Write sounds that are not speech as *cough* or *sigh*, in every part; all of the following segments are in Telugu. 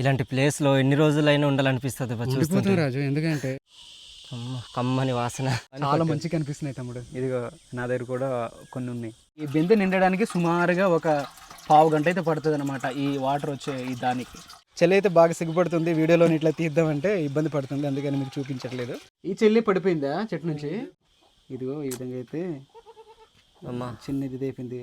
ఇలాంటి ప్లేస్లో ఎన్ని రోజులైనా ఉండాలనిపిస్తుంది చూస్తుంటే. రాజు ఎందుకంటే? అమ్మ, కమ్మని వాసన. చాలా మంచిగా కనిపిస్తున్నాయి తమ్ముడు. ఇదిగో నా దగ్గర కూడా కొన్ని ఉన్నాయి. ఈ బిందె నిండడానికి సుమారుగా ఒక పావు గంట అయితే పడుతుంది అనమాట ఈ వాటర్ వచ్చే ఈ దానికి. చెల్లి అయితే బాగా సిగ్గుపడుతుంది వీడియోలో ఇట్లా తీద్దామంటే ఇబ్బంది పడుతుంది అందుకని మీకు చూపించట్లేదు. ఈ చెల్లి పడిపోయిందా చెట్టు నుంచి? ఇదిగో ఈ విధంగా అయితే అమ్మ. చిన్నది అయిపోయింది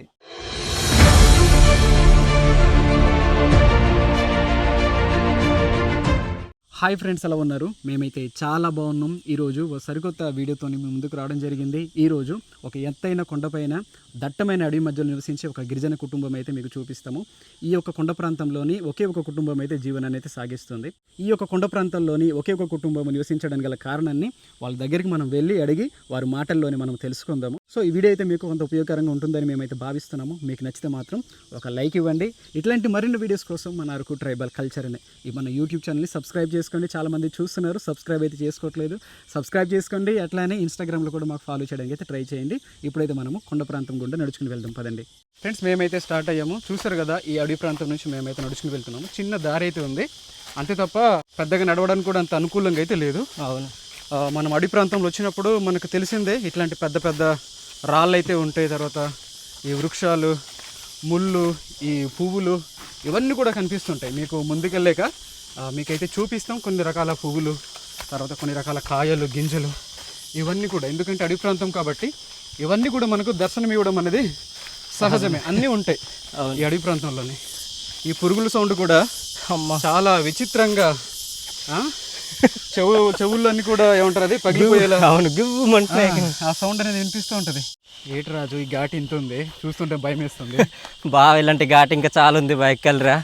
హాయ్ ఫ్రెండ్స్ ఎలా ఉన్నారు? మేమైతే చాలా బాగున్నాం. ఈరోజు సరికొత్త వీడియోతో మేము ముందుకు రావడం జరిగింది. ఈరోజు ఒక ఎత్తైన కొండపైన దట్టమైన అడవి మధ్యలో నివసించే ఒక గిరిజన కుటుంబం అయితే మీకు చూపిస్తాము. ఈ యొక్క కొండ ప్రాంతంలోని ఒకే ఒక కుటుంబం అయితే జీవనాన్ని అయితే సాగిస్తుంది. ఈ యొక్క కొండ ప్రాంతంలోని ఒకే ఒక కుటుంబం నివసించడానికి గల కారణాన్ని వాళ్ళ దగ్గరికి మనం వెళ్ళి అడిగి వారి మాటల్లోనే మనం తెలుసుకుందాము. సో ఈ వీడియో అయితే మీకు కొంత ఉపయోగకరంగా ఉంటుందని మేమైతే భావిస్తున్నాము. మీకు నచ్చితే మాత్రం ఒక లైక్ ఇవ్వండి. ఇట్లాంటి మరిన్ని వీడియోస్ కోసం మన అరకు ట్రైబల్ కల్చర్ అనే ఈ మన యూట్యూబ్ ఛానల్ని సబ్స్క్రైబ్ చేసి చేసుకోండి. చాలా మంది చూస్తున్నారు. సబ్స్క్రైబ్ అయితే చేసుకోవట్లేదు. సబ్స్క్రైబ్ చేసుకోండి. అట్లానే ఇన్స్టాగ్రామ్లో కూడా మాకు ఫాలో చేయడానికి అయితే ట్రై చేయండి. ఇప్పుడైతే మనము కొండ ప్రాంతం గుండా నడుచుకుని వెళ్దాం. పదండి. ఫ్రెండ్స్ మేమైతే స్టార్ట్ అయ్యాము. చూసారు కదా ఈ అడవి ప్రాంతం నుంచి మేమైతే నడుచుకుని వెళ్తున్నాము. చిన్న దారి అయితే ఉంది. అంతే తప్ప పెద్దగా నడవడానికి కూడా అంత అనుకూలంగా అయితే లేదు. అవును. మనం అడవి ప్రాంతంలో వచ్చినప్పుడు మనకు తెలిసిందే ఇట్లాంటి పెద్ద పెద్ద రాళ్ళు అయితే ఉంటాయి. తర్వాత ఈ వృక్షాలు ముళ్ళు ఈ పువ్వులు ఇవన్నీ కూడా కనిపిస్తుంటాయి. మీకు ముందుకెళ్ళాక మీకైతే చూపిస్తాం కొన్ని రకాల పువ్వులు తర్వాత కొన్ని రకాల కాయలు గింజలు. ఇవన్నీ కూడా ఎందుకంటే అడవి ప్రాంతం కాబట్టి ఇవన్నీ కూడా మనకు దర్శనం ఇవ్వడం అనేది సహజమే. అన్నీ ఉంటాయి ఈ అడవి ప్రాంతంలోనే. ఈ పురుగుల సౌండ్ కూడా చాలా విచిత్రంగా? చెవు చెవుల్లో అన్ని కూడా ఏమంటారు అది? పగిలిపోయేలా. అవును గివ్వమంటున్నాయి ఆ సౌండ్ అనేది వినిపిస్తూ ఉంటది. ఏటి రాజు ఈ ఘాటి ఇంత ఉంది? చూస్తుంటే భయం వేస్తుంది *laughs* బాగా ఇలాంటి ఘాట్ ఇంకా చాలా ఉంది బైక్ వెళ్ళరా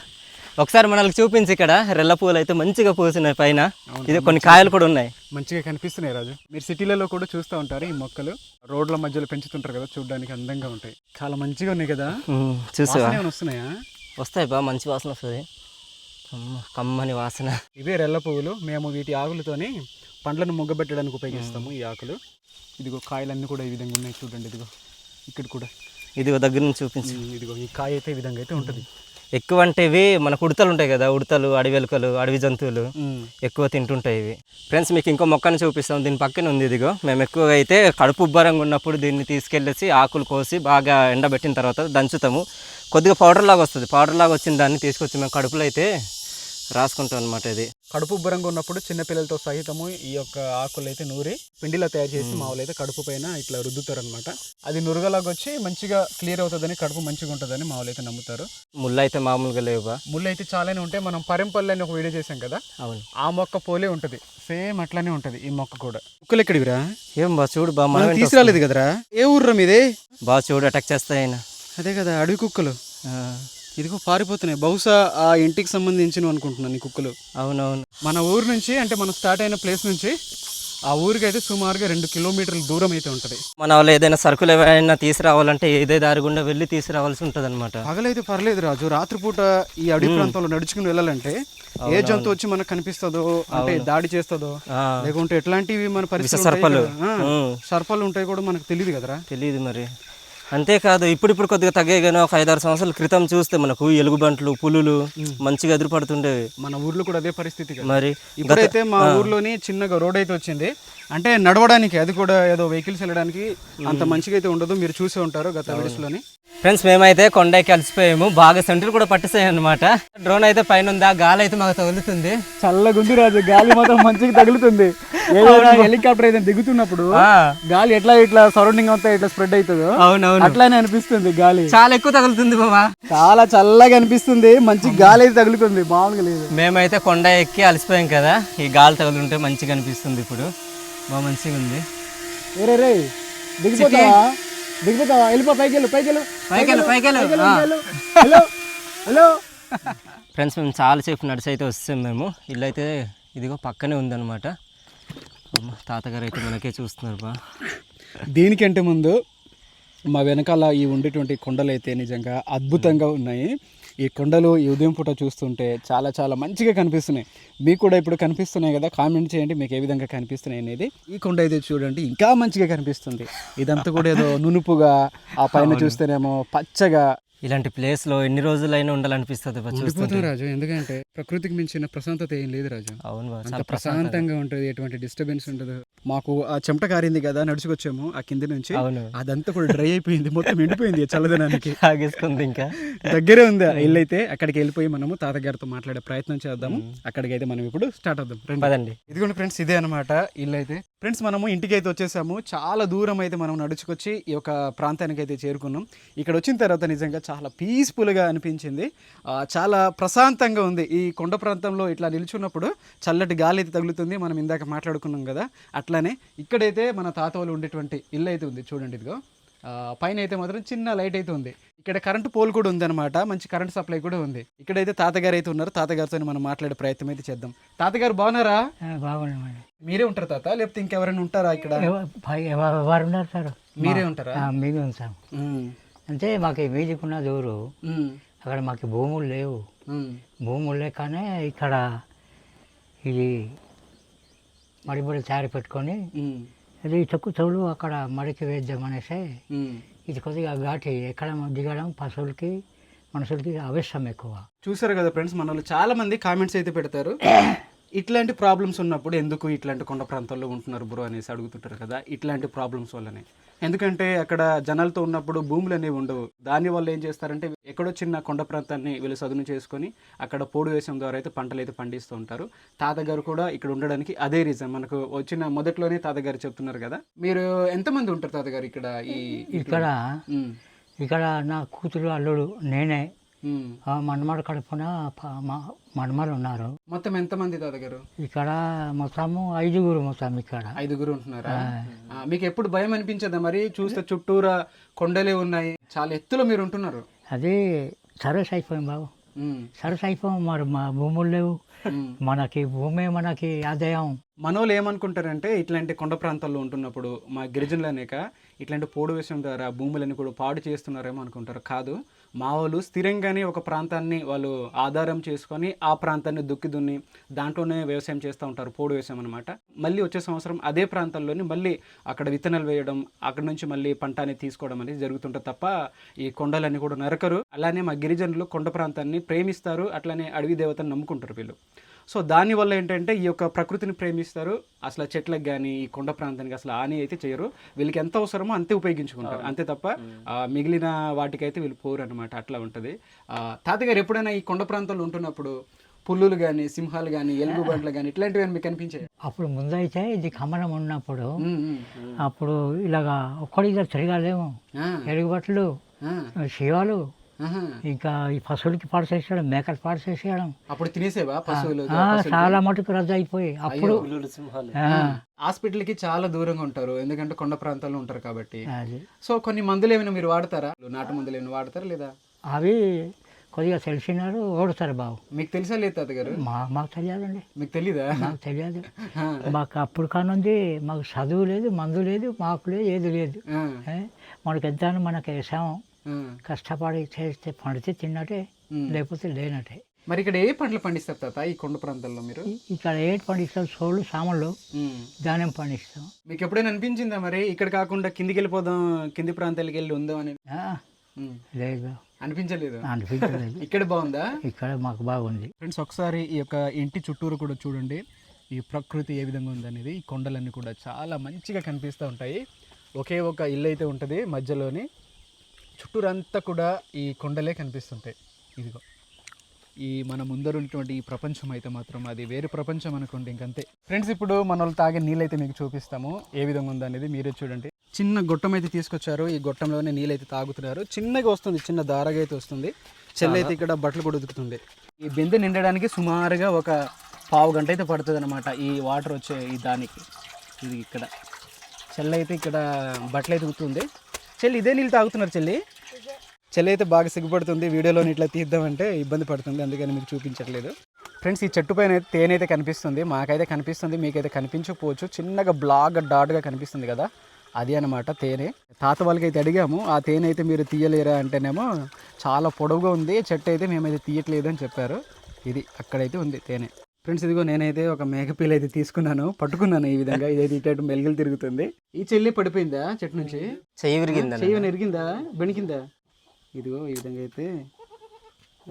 ఒకసారి మనల్ని చూపించి ఇక్కడ రెల్ల పూలు అయితే మంచిగా పూసినాయి పైన. ఇది కొన్ని కాయలు కూడా ఉన్నాయి. మంచిగా కనిపిస్తున్నాయి రాజు. మీరు సిటీలలో కూడా చూస్తూ ఉంటారు ఈ మొక్కలు. రోడ్ల మధ్యలో పెంచుతుంటారు కదా చూడడానికి అందంగా ఉంటాయి. చాలా మంచిగా ఉన్నాయి కదా? ఏమైనా వస్తున్నాయా? వస్తాయి బా మంచి వాసన వస్తుంది. కమ్మని వాసన. ఇవే రెల్ల పువ్వులు. మేము వీటి ఆకులతోని పండ్లను మొగ్గబెట్టడానికి ఉపయోగిస్తాము ఈ ఆకులు. ఇదిగో కాయలన్నీ కూడా ఈ విధంగా ఉన్నాయి చూడండి ఇదిగో. ఇక్కడ కూడా. ఇది దగ్గర నుంచి చూపించు. ఇదిగో ఈ కాయ అయితే ఈ విధంగా అయితే ఉంటుంది. ఎక్కువ అంటే ఇవి మనకు ఉడతలు ఉంటాయి కదా ఉడతలు అడవి ఎలుకలు అడవి జంతువులు. ఎక్కువ తింటుంటాయి ఇవి. ఫ్రెండ్స్ మీకు ఇంకో మొక్కను చూపిస్తాం. దీని పక్కన ఉంది ఇదిగో. మేము ఎక్కువగా అయితే కడుపు ఉబ్బరంగా ఉన్నప్పుడు దీన్ని తీసుకెళ్ళేసి ఆకులు కోసి బాగా ఎండబెట్టిన తర్వాత దంచుతాము. కొద్దిగా పౌడర్ లాగా వస్తుంది. పౌడర్ లాగా వచ్చిన దాన్ని తీసుకొచ్చి మేము కడుపులో అయితే రాసుకుంటాం అనమాట ఇది. కడుపు ఉబ్బరంగా ఉన్నప్పుడు చిన్నపిల్లలతో సహితము ఈ యొక్క ఆకులు అయితే నూరి పిండిలా తయారు చేసి మామూలు అయితే కడుపు పైన ఇట్లా రుద్దుతారు అనమాట అది నురగలాగా వచ్చి మంచిగా క్లియర్ అవుతుందని కడుపు మంచిగా ఉంటుందని మామూలు అయితే నమ్ముతారు. ముళ్ళు అయితే మామూలుగా లేవు బా ముళ్ళు అయితే చాలానే ఉంటాయి మనం పరింపల్లి అని ఒక వీడియో చేసాం కదా? అవును. ఆ మొక్క పోలే ఉంటుంది. సేమ్ అట్లానే ఉంటుంది ఈ మొక్క కూడా. కుక్కలు ఎక్కడివిరా? ఏం బా చూడు బా మనం తీసుకురాలేదు కదరా? ఏ ఊర్రా మీదే? బా చూడు అటాక్ చేస్తాయి ఆయన. అదే కదా అడవి కుక్కలు. ఆ, ఇదిగో పారిపోతున్నాయి. బహుశా ఆ ఇంటికి సంబంధించినవి అనుకుంటున్నాను ఈ కుక్కలు. అవునవును. మన ఊరు నుంచి అంటే మనం స్టార్ట్ అయిన ప్లేస్ నుంచి ఆ ఊరికి అయితే సుమారుగా రెండు కిలోమీటర్ల దూరం అయితే ఉంటుంది. మన వాళ్ళు ఏదైనా సరుకులు ఏమైనా తీసుకురావాలంటే ఏదే దారి గుండా వెళ్ళి తీసుకురావాల్సి ఉంటుంది అనమాట పగలైతే పర్లేదు రాజు. రాత్రిపూట ఈ అడవి ప్రాంతంలో నడుచుకుని వెళ్ళాలంటే ఏ జంతువు వచ్చి మనకు కనిపిస్తుందో అంటే దాడి చేస్తుందో లేకుంటే ఎట్లాంటివి మన పరిస్థితులు ఉంటాయి సర్పలు. సర్పాలు ఉంటాయి కూడా మనకు తెలియదు కదరా. తెలియదు మరి. అంతేకాదు ఇప్పుడు ఇప్పుడు కొద్దిగా తగ్గాయి కానీ ఒక ఐదారు సంవత్సరాల క్రితం చూస్తే మనకు ఎలుగుబంట్లు పులులు మంచిగా ఎదురుపడుతుండేవి. మన ఊర్లో కూడా అదే పరిస్థితి మరి ఇప్పుడైతే మా ఊర్లోని చిన్నగా రోడ్ అయితే వచ్చింది. అంటే నడవడానికి అది కూడా ఏదో వెహికల్స్ వెళ్ళడానికి అంత మంచిగా అయితే ఉండదు. మీరు చూసే ఉంటారు గత వీడియోస్లోని ఫ్రెండ్స్ మేమైతే కొండకి కలిసిపోయాము బాగా సెంటర్లు కూడా పట్టేసాయి అనమాట డ్రోన్ అయితే పైన ఉందా గాలి అయితే మాకు తగులుతుంది. చల్లగుంది రాజు. గాలి మాత్రం మంచిగా తగులుతుంది. *laughs* హెలికాప్టర్ అయితే దిగుతున్నప్పుడు గాలి ఎట్లా ఇట్లా సరౌండింగ్ అంతా ఇట్లా స్ప్రెడ్ అవుతుందో అవునవును. అట్లానే అనిపిస్తుంది గాలి. చాలా ఎక్కువ తగులుతుంది బాబా చాలా చల్లగా అనిపిస్తుంది. మంచి గాలి అయితే తగులుతుంది. మామూలుగా లేదు. మేమైతే కొండ ఎక్కి అలసిపోయాం కదా. ఈ గాలి తగులుంటే మంచిగా అనిపిస్తుంది ఇప్పుడు. బాగా మంచిగా ఉంది. రే రే దిగిపోతావా? దిగిపోతావా? వెళ్ళిపో పైకి వెళ్ళు పైకి వెళ్ళు పైకెళ్ళు. పైకెళ్ళు ఆ. Hello hello. ఫ్రెండ్స్ మేము చాలాసేపు నడిచి అయితే వస్తాం మేము. ఇల్లు అయితే ఇదిగో పక్కనే ఉందన్నమాట. తాతగారు అయితే మనకే చూస్తున్నారు బా. దీనికంటే ముందు మా వెనకాల ఈ ఉండేటువంటి కొండలు అయితే నిజంగా అద్భుతంగా ఉన్నాయి. ఈ కొండలు ఈ ఉదయం పూట చూస్తుంటే చాలా చాలా మంచిగా కనిపిస్తున్నాయి. మీకు కూడా ఇప్పుడు కనిపిస్తున్నాయి కదా కామెంట్ చేయండి మీకు ఏ విధంగా కనిపిస్తున్నాయి అనేది. ఈ కొండ అయితే చూడండి ఇంకా మంచిగా కనిపిస్తుంది. ఇదంతా కూడా ఏదో *laughs* నునుపుగా ఆ పైన చూస్తేనేమో పచ్చగా ఇలాంటి ప్లేస్లో ఎన్ని రోజులైనా ఉండాలనిపిస్తుంది బా చూస్తుంటే. ఉండిపోతాం రాజు ఎందుకంటే ప్రకృతికి మించిన ప్రశాంతత ఏం లేదు రాజు. అవును అంత చాలా ప్రశాంతంగా ఉంటుంది ఎటువంటి డిస్టర్బెన్స్ ఉండదు. మాకు ఆ చెమట కారింది కదా నడుచుకొచ్చాము ఆ కింది నుంచి. అవును. అదంతా కూడా డ్రై అయిపోయింది మొత్తం ఎండిపోయింది చల్లదనానికి. ఆగేసుకుంది ఇంకా. దగ్గరే ఉంది ఇల్లు అయితే. అక్కడికి వెళ్ళిపోయి మనము తాతగారితో మాట్లాడే ప్రయత్నం చేద్దాము. అక్కడికి అయితే మనం ఇప్పుడు స్టార్ట్ అవుదాం. రండి. పదండి. ఇదిగోండి ఫ్రెండ్స్ ఇదే అనమాట ఇల్లు అయితే. ఫ్రెండ్స్ మనము ఇంటికి అయితే వచ్చేసాము. చాలా దూరం అయితే మనం నడుచుకొచ్చి ఈ యొక్క ప్రాంతానికి అయితే చేరుకున్నాం. ఇక్కడ వచ్చిన తర్వాత నిజంగా చాలా పీస్ఫుల్గా అనిపించింది. చాలా ప్రశాంతంగా ఉంది. ఈ కొండ ప్రాంతంలో ఇట్లా నిల్చున్నప్పుడు చల్లటి గాలి అయితే తగులుతుంది. మనం ఇందాక మాట్లాడుకున్నాం కదా అట్లానే ఇక్కడైతే మన తాత వాళ్ళు ఉండేటువంటి ఇల్లు అయితే ఉంది చూడండి ఇదిగో. పైన అయితే మాత్రం చిన్న లైట్ అయితే ఉంది. ఇక్కడ కరెంట్ పోల్ కూడా ఉందన్నమాట. మంచి కరెంట్ సప్లై కూడా ఉంది. ఇక్కడైతే తాతగారు అయితే ఉన్నారు. తాతగారితో మనం మాట్లాడే ప్రయత్నం అయితే చేద్దాం. తాతగారు బాగున్నారా? బాగున్నామండి మీరే ఉంటారు తాత? లేకపోతే ఇంకెవరైనా ఉంటారా ఇక్కడ? మీరే ఉంటారా? మేమే ఉంటాం. అంటే మాకు మీదికి ఉన్న ఊరు ఉమ్, అక్కడ మాకు భూములు లేవు. భూములు లేకనే ఇక్కడ ఇది మడిబడి తయారు పెట్టుకొని ఇది తక్కువ తోడు అక్కడ మడికి వేద్దాం అనేసి. ఇది కొద్దిగా ఘాటి. ఎక్కడం దిగడం పశువులకి మనుషులకి ఆవేశం ఎక్కువ. చూసారు కదా ఫ్రెండ్స్ మన వాళ్ళు చాలా మంది కామెంట్స్ అయితే పెడతారు. ఇట్లాంటి ప్రాబ్లమ్స్ ఉన్నప్పుడు ఎందుకు ఇట్లాంటి కొండ ప్రాంతాల్లో ఉంటున్నారు బ్రో అనేసి అడుగుతుంటారు కదా ఇట్లాంటి ప్రాబ్లమ్స్ వల్లనే. ఎందుకంటే అక్కడ జనాలతో ఉన్నప్పుడు భూములు అనేవి ఉండవు. దాని వల్ల ఏం చేస్తారంటే ఎక్కడో చిన్న కొండ ప్రాంతాన్ని వీళ్ళు సదును చేసుకొని అక్కడ పోడు వేసం ద్వారా అయితే పంటలు అయితే పండిస్తూ ఉంటారు. తాతగారు కూడా ఇక్కడ ఉండడానికి అదే రీజన్. మనకు వచ్చిన మొదట్లోనే తాతగారు చెప్తున్నారు కదా. మీరు ఎంతమంది ఉంటారు తాతగారు ఇక్కడ ఈ ఇక్కడ ఇక్కడ నా కూతురు అల్లుడు నేనే. మన్మడు కడుపున మా- మన్మలు ఉన్నారు మొత్తం ఎంతమంది తాతగారు ఇక్కడ మొత్తము ఐదుగురు మొత్తం ఇక్కడ. ఐదుగురు ఉంటున్నారా? మీకు ఎప్పుడు భయం అనిపించదా మరి? చూస్తే చుట్టూరా కొండలే ఉన్నాయి. చాలా ఎత్తులో మీరు ఉంటున్నారు. అది సరస్ అయిపోయింది బాబు. సరస్ అయిపోయాం మరి మా భూములు లేవు. మనకి భూమి మనకి ఆదాయం. మనోళ్ళు ఏమనుకుంటారంటే ఇట్లాంటి కొండ ప్రాంతాల్లో ఉంటున్నప్పుడు మా గిరిజనులు అనేక ఇట్లాంటి పోడు విషయం ద్వారా భూములని కూడా పాడు చేస్తున్నారేమో అనుకుంటారు. కాదు. మా వాళ్ళు స్థిరంగానే ఒక ప్రాంతాన్ని వాళ్ళు ఆధారం చేసుకొని ఆ ప్రాంతాన్ని దుక్కి దున్ని దాంట్లోనే వ్యవసాయం చేస్తూ ఉంటారు పోడు వ్యవసాయం అనమాట మళ్ళీ వచ్చే సంవత్సరం అదే ప్రాంతాల్లోని మళ్ళీ అక్కడ విత్తనాలు వేయడం అక్కడ నుంచి మళ్ళీ పంట అనేది తీసుకోవడం అనేది జరుగుతుంటుంది తప్ప ఈ కొండలన్నీ కూడా నరకరు. అలానే మా గిరిజనులు కొండ ప్రాంతాన్ని ప్రేమిస్తారు అట్లానే అడవి దేవతను నమ్ముకుంటారు వీళ్ళు. సో దానివల్ల ఏంటంటే ఈ యొక్క ప్రకృతిని ప్రేమిస్తారు. అసలు చెట్లకు కానీ ఈ కొండ ప్రాంతానికి అసలు హాని అయితే చేయరు. వీళ్ళకి ఎంత అవసరమో అంతే ఉపయోగించుకుంటారు. అంతే తప్ప మిగిలిన వాటికైతే వీళ్ళు పోరు అనమాట అట్లా ఉంటుంది. ఆ, తాతగారు ఎప్పుడైనా ఈ కొండ ప్రాంతాల్లో ఉంటున్నప్పుడు పుల్లులు కానీ సింహాలు కానీ ఎలుగు బండ్లు కానీ ఇట్లాంటివి మీకు కనిపించాయి అప్పుడు ముందైతే ఇది కమలం ఉన్నప్పుడు అప్పుడు ఇలాగా ఒక్కడిగా తిరగాలేము. ఎరుగుబట్లు శివాలు ఇంకా ఈ పశువులకి పాడు చేసేయడం మేకలు పాడు చేసేయడం. అప్పుడు తినేసేవా పశువులు? ఆ, చాలా మటుకు రద్దు అయిపోయి అప్పుడు ఆ, హాస్పిటల్కి చాలా దూరంగా ఉంటారు ఎందుకంటే కొండ ప్రాంతాల్లో ఉంటారు కాబట్టి. సో కొన్ని మందులు ఏమైనా మీరు వాడతారా? నాటు మందులు ఏమైనా వాడతారా లేదా? అవి కొద్దిగా తెలిసినారు ఓడుతారు బాబు. మీకు తెలుసా లేదు తాతగారు? మా మాకు తెలియదండి. మీకు తెలీదా? మాకు తెలియదు. మాకు అప్పుడు కానుంది మాకు చదువు లేదు మందు లేదు మాకు లేదు ఏది లేదు? మనకి ఎంత మనకి వేసాం ఆ. కష్టపడి చేస్తే పండితే తిన్నట్టే. లేకపోతే లేనట్టే. మరి ఇక్కడ ఏ పంటలు పండిస్తారు తాత ఈ కొండ ప్రాంతాల్లో మీరు? ఇక్కడ ఏటి పండిస్తాం సోళ్ళు సామలు ఉమ్. ధాన్యం పండిస్తాం. మీకు ఎప్పుడైనా అనిపించిందా మరి? ఇక్కడ కాకుండా కిందికి వెళ్ళిపోదాం కింది ప్రాంతాలకు వెళ్ళి ఉందాం అని. లేదు. అనిపించలేదు? అనిపించలేదు. *laughs* ఇక్కడ బాగుందా? ఇక్కడ మాకు బాగుంది. ఫ్రెండ్స్ ఒకసారి ఈ యొక్క ఇంటి చుట్టూరు కూడా చూడండి. ఈ ప్రకృతి ఏ విధంగా ఉందనేది ఈ కొండలన్నీ కూడా చాలా మంచిగా కనిపిస్తూ ఉంటాయి. ఒకే ఒక ఇల్లు అయితే ఉంటుంది మధ్యలోని. చుట్టూరంతా కూడా ఈ కొండలే కనిపిస్తుంటాయి. ఇదిగో. ఈ మన ముందర ఉన్నటువంటి ఈ ప్రపంచం అయితే మాత్రం అది వేరే ప్రపంచం అనుకోండి ఇంకంతే. ఫ్రెండ్స్ ఇప్పుడు మన వాళ్ళు తాగే నీళ్ళు అయితే మీకు చూపిస్తాము. ఏ విధంగా ఉందనేది మీరే చూడండి. చిన్న గొట్టం అయితే తీసుకొచ్చారు. ఈ గొట్టంలోనే నీళ్ళు అయితే తాగుతున్నారు. చిన్నగా వస్తుంది. చిన్న దారగా అయితే వస్తుంది. చెల్లి అయితే ఇక్కడ బట్టలు కూడా ఉతుకుతుంది. ఈ బిందె నిండడానికి సుమారుగా ఒక పావు గంట అయితే పడుతుంది అనమాట ఈ వాటర్ వచ్చే ఈ దానికి. ఇది ఇక్కడ. చెల్లి అయితే ఇక్కడ బట్టలు అయితే ఉతుకుతుంది. చెల్లి ఇదే నీళ్ళు తాగుతున్నారు చెల్లి? చెల్లి అయితే బాగా సిగ్గుపడుతుంది. వీడియోలో ఇట్లా తీద్దామంటే ఇబ్బంది పడుతుంది. అందుకని మీకు చూపించట్లేదు. ఫ్రెండ్స్ ఈ చెట్టు పైన తేనె అయితే కనిపిస్తుంది. మాకైతే కనిపిస్తుంది మీకైతే కనిపించకపోవచ్చు. చిన్నగా బ్లాగ్ డాట్గా కనిపిస్తుంది కదా? అది అన్నమాట తేనె. తాత వాళ్ళకి అయితే అడిగాము ఆ తేనె అయితే మీరు తీయలేరా? అంటేనేమో చాలా పొడవుగా ఉంది. చెట్టు అయితే మేమైతే తీయట్లేదు అని చెప్పారు. ఇది అక్కడైతే ఉంది తేనె. ఫ్రెండ్స్ ఇదిగో నేనైతే ఒక మేకపీల్ అయితే తీసుకున్నాను. పట్టుకున్నాను ఈ విధంగా. ఇదైతే ఇటు మెలుగులు తిరుగుతుంది. ఈ చెల్లి పడిపోయిందా చెట్టు నుంచి? చెయ్యి విరిగిందని చెయ్యి ఎరిగిందా బెణికిందా? ఇదిగో ఈ విధంగా అయితే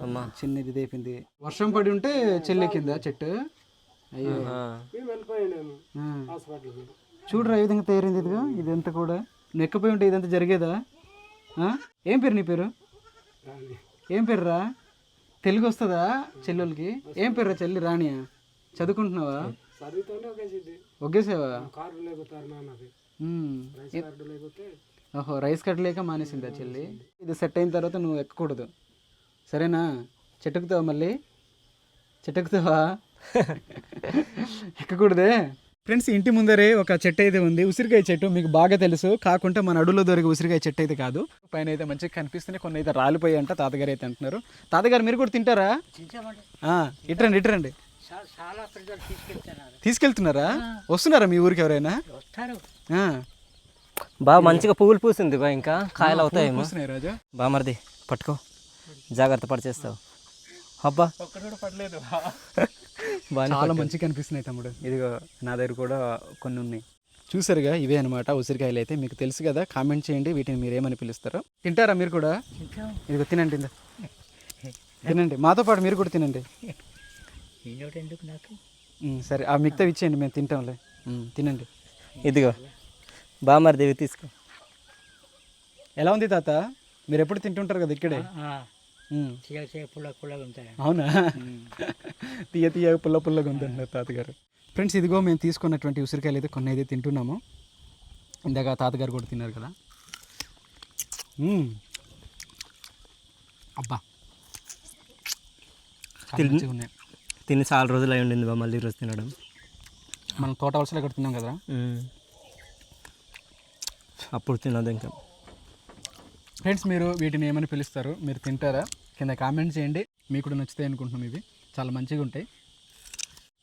అమ్మా. చిన్నది ఇది అయిపోయింది వర్షం పడి ఉంటే చెల్లెక్కిందా చెట్టు? అయ్యో. చూడరా ఈ విధంగా తయారైంది ఇదిగో. ఇదంతా కూడా. నువ్వు ఎక్కపోయి ఉంటే ఇదంతా జరిగేదా? ఏం పేరు నీ పేరు? ఏం పేరు రా తెలుగు వస్తుందా చెల్లెలకి? ఏం పేరు చెల్లి రాణియా చదువుకుంటున్నావా? ఒగ్గేసావా. ఓహో రైస్ కట్ లేక మానేసిందా చెల్లి? ఇది సెట్ అయిన తర్వాత నువ్వు ఎక్కకూడదు. సరేనా? చెట్టుకుతావా మళ్ళీ? చెట్టుకుతావా? *laughs* ఎక్కకూడదే? ఫ్రెండ్స్ ఇంటి ముందరే ఒక చెట్టు అయితే ఉంది. ఉసిరికాయ చెట్టు మీకు బాగా తెలుసు. కాకుంటే మన అడవుల్లో దొరికే ఉసిరికాయ చెట్టు అయితే కాదు. పైన అయితే మంచిగా కనిపిస్తున్నాయి. కొన్ని అయితే రాలిపోయాయి అంట. తాతగారు అయితే అంటున్నారు. తాతగారు మీరు కూడా తింటారా? ఆ, ఇట్రండి ఇట్రండి. తీసుకెళ్తున్నారు. వస్తున్నారా మీ ఊరికి ఎవరైనా? వస్తారు. ఆ, బాగా మంచిగా పువ్వులు పూసింది బా ఇంకా. కాయలు వస్తున్నాయి రాజా. బామర్ది పట్టుకో. జాగ్రత్త పడిచేస్తావు అబ్బా. పడలేదు. *laughs* చాలా మంచిగా కనిపిస్తున్నాయి తమ్ముడు. ఇదిగో నా దగ్గర కూడా కొన్ని ఉన్నాయి. చూసారుగా ఇవే అనమాట ఉసిరికాయలు అయితే. మీకు తెలుసు కదా కామెంట్ చేయండి వీటిని మీరు ఏమని పిలుస్తారో. తింటారా మీరు కూడా? ఇదిగో తినండి ఇందా. తినండి. మాతో పాటు మీరు కూడా తినండి. సరే ఆ మిగతా ఇచ్చేయండి మేము తింటాంలే. తినండి. ఇదిగో బామర్ది ఇవి తీసుకో. ఎలా ఉంది తాత? మీరు ఎప్పుడు తింటుంటారు కదా ఇక్కడే? పుల్ల పుల్లగా ఉంటాయి అవునా తీయ తీయ పుల్ల పుల్లగా ఉందండి తాతగారు ఫ్రెండ్స్ ఇదిగో మేము తీసుకున్నటువంటి ఉసిరికాయలు అయితే కొన్ని అయితే తింటున్నాము ఇందాక తాతగారు కూడా తిన్నారు కదా. అబ్బా ఉన్నాయి తిని చాలా రోజులు అయి ఉండింది బా మళ్ళీ ఈరోజు తినడం మనం తోట వలసలో ఇక్కడ తిన్నాం కదా. అప్పుడు తినదు ఇంకా ఫ్రెండ్స్ మీరు వీటిని ఏమని పిలుస్తారు మీరు తింటారా కింద కామెంట్ చేయండి. మీకు కూడా నచ్చుతాయి అనుకుంటున్నాం ఇవి. చాలా మంచిగా ఉంటాయి.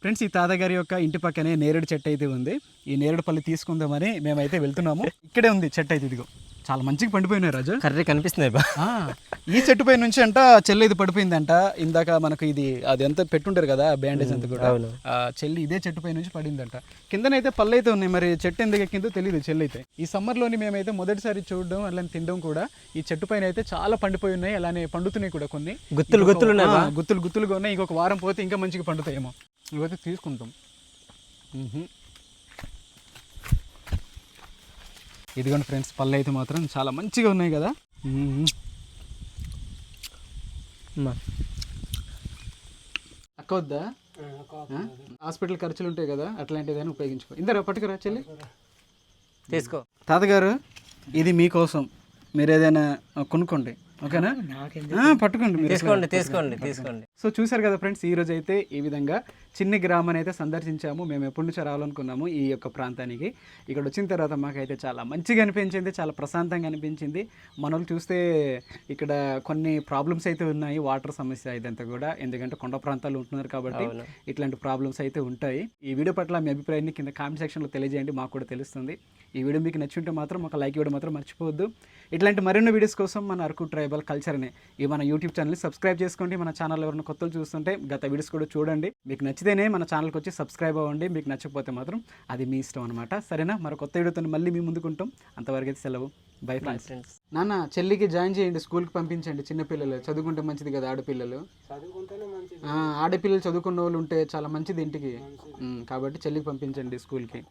ఫ్రెండ్స్ ఈ తాతగారి యొక్క ఇంటి పక్కనే నేరేడు చెట్టు అయితే ఉంది. ఈ నేరేడు పళ్ళు తీసుకుందామని మేమైతే వెళ్తున్నాము. ఇక్కడే ఉంది చెట్టు అయితే ఇదిగో. చాలా మంచిగా పండిపోయినాయి రాజు. కర్రీ కనిపిస్తున్నాయి బా. ఈ చెట్టు పై నుంచి అంట చెల్లి ఇది పడిపోయిందంట. ఇందాక మనకు ఇది అది ఎంత పెట్టుంటారు కదా బ్యాండేజ్ అంతా కూడా. చెల్లి ఇదే చెట్టు పై నుంచి పడిందంట. కిందనైతే పళ్ళు అయితే ఉన్నాయి మరి చెట్టు ఎందుకు ఎక్కిందో తెలియదు చెల్లి అయితే ఈ సమ్మర్లోని మేమైతే మొదటిసారి చూడడం అలానే తినడం కూడా ఈ చెట్టు పైన అయితే చాలా పండిపోయి ఉన్నాయి అలానే పండుతున్నాయి కూడా కొన్ని. గుత్తులు గుత్తులు గుత్తులు గుత్తులుగా ఉన్నాయి ఇంకొక వారం పోతే ఇంకా మంచిగా పండుతాయేమో. ఇవైతే తీసుకుంటాం. ఇదిగోండి ఫ్రెండ్స్ పళ్ళు అయితే మాత్రం చాలా మంచిగా ఉన్నాయి కదా. అక్క వద్దా? హాస్పిటల్ ఖర్చులు ఉంటాయి కదా అట్లాంటిదని ఉపయోగించుకో. ఇందరా పట్టుకురా చెల్లి. తీసుకో. తాతగారు ఇది మీకోసం. మీరు ఏదైనా కొనుక్కోండి. ఓకేనా? పట్టుకోండి మీరు. తీసుకోండి తీసుకోండి తీసుకోండి. సో చూశారు కదా ఫ్రెండ్స్ ఈ రోజు అయితే ఈ విధంగా చిన్ని గ్రామాన్ని అయితే సందర్శించాము. మేము ఎప్పటి నుంచో రావాలనుకున్నాము ఈ యొక్క ప్రాంతానికి. ఇక్కడ వచ్చిన తర్వాత మాకైతే చాలా మంచిగా అనిపించింది చాలా ప్రశాంతంగా అనిపించింది. మనం చూస్తే ఇక్కడ కొన్ని ప్రాబ్లమ్స్ అయితే ఉన్నాయి వాటర్ సమస్య ఇదంతా కూడా. ఎందుకంటే కొండ ప్రాంతాలు ఉంటున్నారు కాబట్టి. ఇట్లాంటి ప్రాబ్లమ్స్ అయితే ఉంటాయి. ఈ వీడియో పట్ల మీ అభిప్రాయాన్ని కింద కామెంట్ సెక్షన్లో తెలియజేయండి మాకు కూడా తెలుస్తుంది. ఈ వీడియో మీకు నచ్చుంటే మాత్రం ఒక లైక్ ఇవ్వడం మాత్రం మర్చిపోవద్దు. ఇట్లాంటి మరిన్ని వీడియోస్ కోసం మన అరకు ట్రైబల్ కల్చర్ని ఈ మన యూట్యూబ్ ఛానల్ని సబ్స్క్రైబ్ చేసుకోండి. మన ఛానల్ ఎవరైనా కొత్తలు చూస్తుంటే గత వీడియోస్ కూడా చూడండి. మీకు నచ్చితేనే మన ఛానల్కి వచ్చి సబ్స్క్రైబ్ అవ్వండి. మీకు నచ్చకపోతే మాత్రం అది మీ ఇష్టం అనమాట సరేనా? మరి కొత్త వీడియోతో మళ్ళీ మీ ముందుకుంటాం అంతవరకు అయితే సెలవు. బై ఫ్రెండ్స్ ఫ్రెండ్స్ నాన్న చెల్లికి జాయిన్ చేయండి. స్కూల్కి పంపించండి. చిన్నపిల్లలు చదువుకుంటే మంచిది కదా ఆడపిల్లలు? ఆ, ఆడపిల్లలు చదువుకున్న వాళ్ళు ఉంటే చాలా మంచిది ఇంటికి. కాబట్టి చెల్లికి పంపించండి స్కూల్కి